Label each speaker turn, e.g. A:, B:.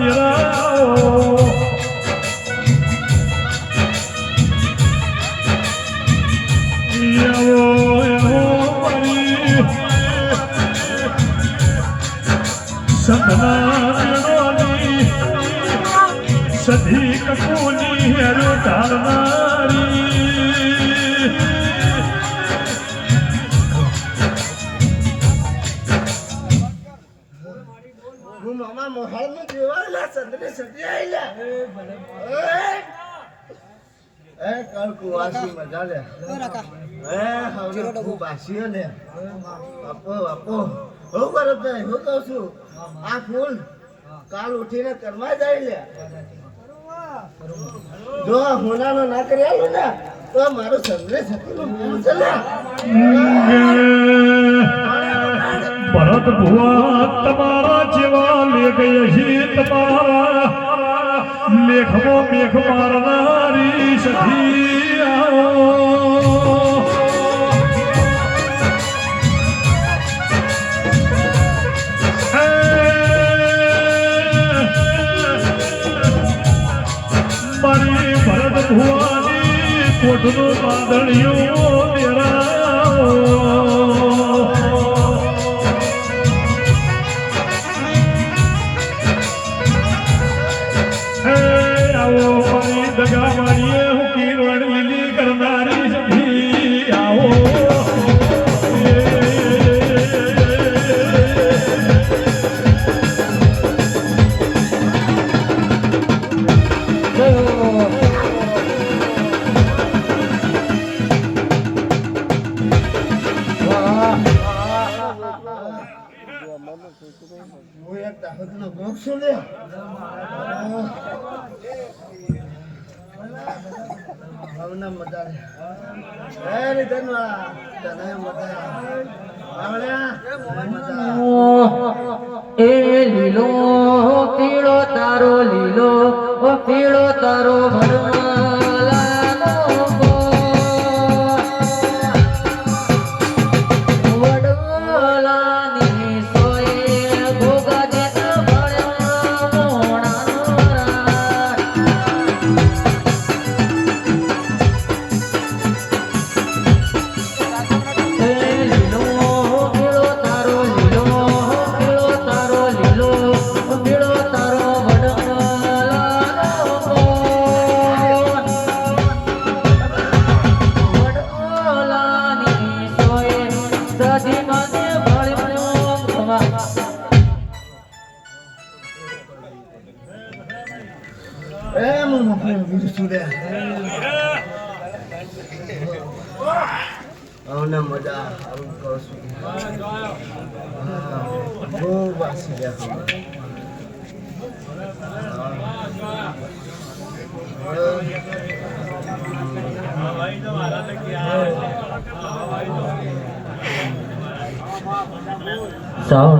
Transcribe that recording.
A: દીરાઓ એવો એવો પરી સપના મેળોની સધી કપૂની હેરો ઢાલનારી
B: મોહાળમાં જોવાયેલા ચંદ્રે સજી આયલા. એ કર કુવાસી મજા લે. એ હવે ખૂબ બાસીઓ ને. બાપો બાપો. હું કરો તો હું કહું છું. આ ફૂલ કાલ ઉઠીને કરવા જાય લે જો આ હોનાનો ના કરી આલું ને તો મારું ચંદ્રે સતીનું ફૂલ છે લે
A: ભરત ભુવા તમારા જેવા લેખ યશી તમારા લેખમો મેઘ મારનારી સખી. મારી ભરત ભુવાની કોઠનું બાંધણિયું હે આવો મારી દગા મારીએ હું કિરણ લીલી કરનારી
C: એ લીલો પીળો તારો લીલો પીળો તારો ભરવાલાનો સધી મને ભળ્યો ભવા.
B: એ હું મોકલી બીજું શું લે આવને મજા આવું કહું છું
C: 走